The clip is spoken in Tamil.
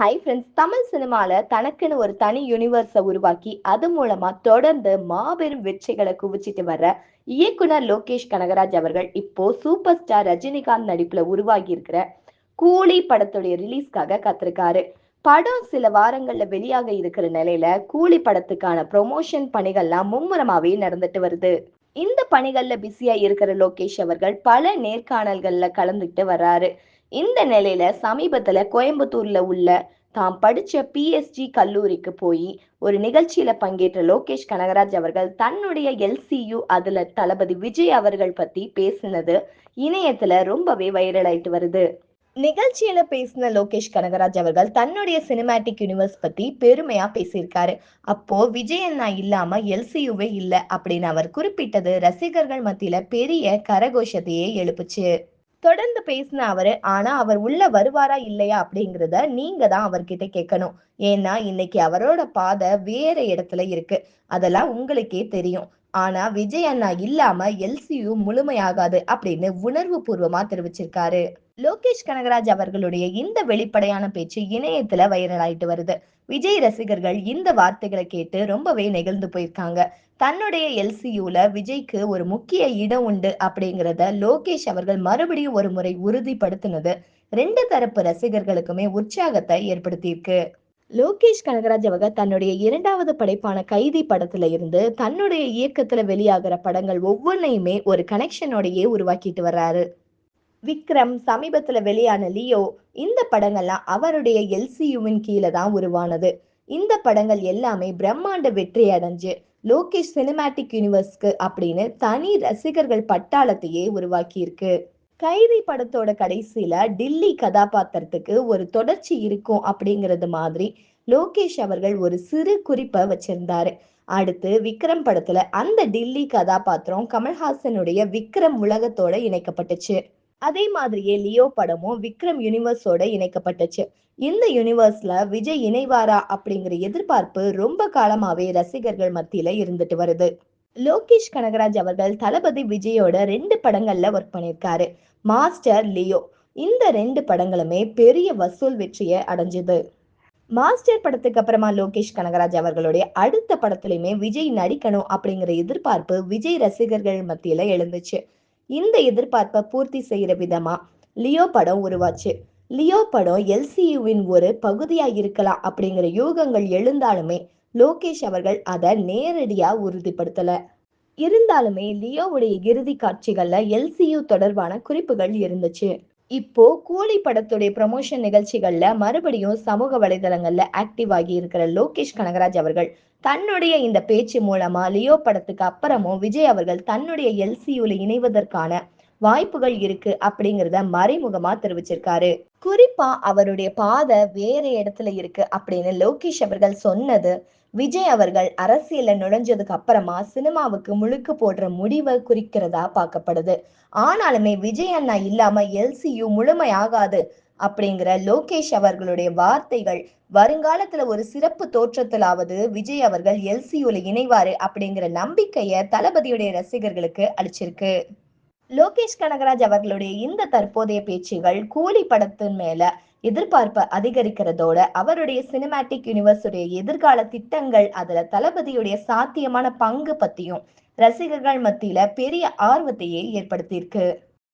ஹை ஃப்ரெண்ட்ஸ் தமிழ் சினிமாவில் தனக்குன்னு ஒரு தனி யூனிவர்ஸை உருவாக்கி அது மூலமா தொடர்ந்து மாபெரும் வெற்றிகளை குவிச்சிட்டு வர்ற இயக்குனர் லோகேஷ் கனகராஜ் அவர்கள் இப்போ சூப்பர் ஸ்டார் ரஜினிகாந்த் நடிப்புல உருவாகி இருக்கிற கூலி படத்துடைய ரிலீஸ்க்காக காத்திருக்காரு. படம் சில வாரங்கள்ல வெளியாக இருக்கிற நிலையில கூலி படத்துக்கான ப்ரொமோஷன் பணிகள்லாம் மும்முரமாவே நடந்துட்டு வருது. இந்த பணிகள்ல பிஸியா இருக்கிற லோகேஷ் அவர்கள் பல நேர்காணல்கள்ல கலந்துட்டு வர்றாரு. இந்த நிலையில சமீபத்துல கோயம்புத்தூர்ல உள்ள தாம் படிச்ச பிஎஸ்ஜி கல்லூரிக்கு போய் ஒரு நிகழ்ச்சியில பங்கேற்ற லோகேஷ் கனகராஜ் அவர்கள் தன்னுடைய எல்சியு அதுல தளபதி விஜய் அவர்கள் பத்தி பேசினது இணையத்துல ரொம்பவே வைரல் ஆயிட்டு வருது. நிகழ்ச்சியில பேசின லோகேஷ் கனகராஜ் அவர்கள் தன்னுடைய சினிமேட்டிக் யூனிவர்ஸ் பத்தி பெருமையா பேசியிருக்காரு. அப்போ விஜய் நான் இல்லாம எல்சியுவே இல்ல அப்படின்னு அவர் குறிப்பிட்டது ரசிகர்கள் மத்தியில பெரிய கரகோஷத்தையே எழுப்புச்சு. தொடர்ந்து பேசின அவரு ஆனா அவர் உள்ள வருவாரா இல்லையா அப்படிங்கிறத நீங்க தான் அவர்கிட்ட கேட்கணும். ஏன்னா இன்னைக்கு அவரோட பாதை வேற இடத்துல இருக்கு. அதெல்லாம் உங்களுக்கே தெரியும். ஆனா விஜய் அண்ணா இல்லாம எல்சியு முழுமையாகாது அப்படின்னு உணர்வு பூர்வமா தெரிவிச்சிருக்காரு. லோகேஷ் கனகராஜ் அவர்களுடைய இந்த வெளிப்படையான பேச்சு இணையத்துல வைரல் ஆயிட்டு வருது. விஜய் ரசிகர்கள் இந்த வார்த்தைகளை கேட்டு ரொம்பவே நெகிழ்ந்து போயிருக்காங்க. தன்னுடைய எல்சியூல விஜய்க்கு ஒரு முக்கிய இடம் உண்டு அப்படிங்கிறத லோகேஷ் அவர்கள் மறுபடியும் ஒரு முறை உறுதிப்படுத்தினது. ரெண்டு தரப்பு ரசிகர்களுக்குமே உற்சாகத்தை ஏற்படுத்தியிருக்கு. லோகேஷ் கனகராஜ் அவங்க தன்னுடைய இரண்டாவது படைப்பான கைதி படத்துல இருந்து தன்னுடைய இயக்கத்துல வெளியாகிற படங்கள் ஒவ்வொன்றையுமே ஒரு கனெக்ஷனோடையே உருவாக்கிட்டு வர்றாரு. விக்ரம் சமீபத்துல வெளியான லியோ இந்த படங்கள்லாம் அவருடைய எல்சியுவின் கீழே தான் உருவானது. இந்த படங்கள் எல்லாமே பிரம்மாண்ட வெற்றி அடைஞ்சு லோகேஷ் சினிமேட்டிக் யூனிவர்ஸ்க்கு அப்படின்னு தனி ரசிகர்கள் பட்டாளத்தையே உருவாக்கியிருக்கு. கைதி படத்தோட கடைசியில டில்லி கதாபாத்திரத்துக்கு ஒரு தொடர்ச்சி இருக்கும் அப்படிங்கிறது மாதிரி லோகேஷ் அவர்கள் ஒரு சிறு குறிப்பை வச்சிருந்தாரு. அடுத்து விக்ரம் படத்துல அந்த டில்லி கதாபாத்திரம் கமல்ஹாசனுடைய விக்ரம் உலகத்தோட இணைக்கப்பட்டுச்சு. அதே மாதிரியே லியோ படமும் விக்ரம் யூனிவர்ஸோட இணைக்கப்பட்டுச்சு. இந்த யூனிவர்ஸ்ல விஜய் இணைவாரா அப்படிங்கிற எதிர்பார்ப்பு ரொம்ப காலமாவே ரசிகர்கள் மத்தியில இருந்துட்டு வருது. லோகேஷ் கனகராஜ் அவர்கள் தளபதி விஜயோட ரெண்டு படங்கள்ல ஒர்க் பண்ணியிருக்காரு. மாஸ்டர் லியோ இந்த ரெண்டு படங்களுமே பெரிய வசூல் வெற்றியை அடைஞ்சது. மாஸ்டர் படத்துக்கு அப்புறமா லோகேஷ் கனகராஜ் அவர்களுடைய அடுத்த படத்துலயுமே விஜய் நடிக்கணும் அப்படிங்கிற எதிர்பார்ப்பு விஜய் ரசிகர்கள் மத்தியில எழுந்துச்சு. இந்த எதிர்பார்ப்பை பூர்த்தி செய்யற விதமா? லியோ படம் உருவாச்சு. லியோ படம் எல்சியுவின் ஒரு பகுதியா இருக்கலாம் அப்படிங்கிற யூகங்கள் எழுந்தாலுமே லோகேஷ் அவர்கள் அதை நேரடியா உறுதிப்படுத்தல. இருந்தாலுமே லியோவுடைய இறுதி காட்சிகள்ல எல்சியு தொடர்பான குறிப்புகள் இருந்துச்சு. இப்போ கூலி படத்துடைய ப்ரமோஷன் நிகழ்ச்சிகள்ல மறுபடியும் சமூக வலைதளங்கள்ல ஆக்டிவ் ஆகி இருக்கிற லோகேஷ் கனகராஜ் அவர்கள் தன்னுடைய இந்த பேச்சு மூலமா லியோ படத்துக்கு அப்புறமும் விஜய் அவர்கள் தன்னுடைய எல்சியூல இணைவதற்கான வாய்ப்புகள் இருக்கு அப்படிங்கிறத மறைமுகமா தெரிவிச்சிருக்காரு. குறிப்பா அவருடைய பாதை வேற இடத்துல இருக்கு அப்படின்னு லோகேஷ் அவர்கள் சொன்னது விஜய் அவர்கள் அரசியல்ல நுழைஞ்சதுக்கு அப்புறமா சினிமாவுக்கு முழுக்கு போடுற முடிவை குறிக்கிறதா பார்க்கப்படுது. ஆனாலுமே விஜய் அண்ணா இல்லாம எல்சியு முழுமையாகாது அப்படிங்கிற லோகேஷ் அவர்களுடைய வார்த்தைகள் வருங்காலத்துல ஒரு சிறப்பு தோற்றத்திலாவது விஜய் அவர்கள் எல்சியூல இணைவாரு அப்படிங்கிற நம்பிக்கைய தளபதியுடைய ரசிகர்களுக்கு அளிச்சிருக்கு. லோகேஷ் கனகராஜ் அவர்களுடைய இந்த தற்போதைய பேச்சுகள் கூலி படத்தின் மேல எதிர்பார்ப்பை அதிகரிக்கிறதோட அவருடைய சினிமேட்டிக் யூனிவர்ஸுடைய எதிர்கால திட்டங்கள் அதுல தளபதியுடைய சாத்தியமான பங்கு பத்தியும் ரசிகர்கள் மத்தியில பெரிய ஆர்வத்தையே ஏற்படுத்தியிருக்கு.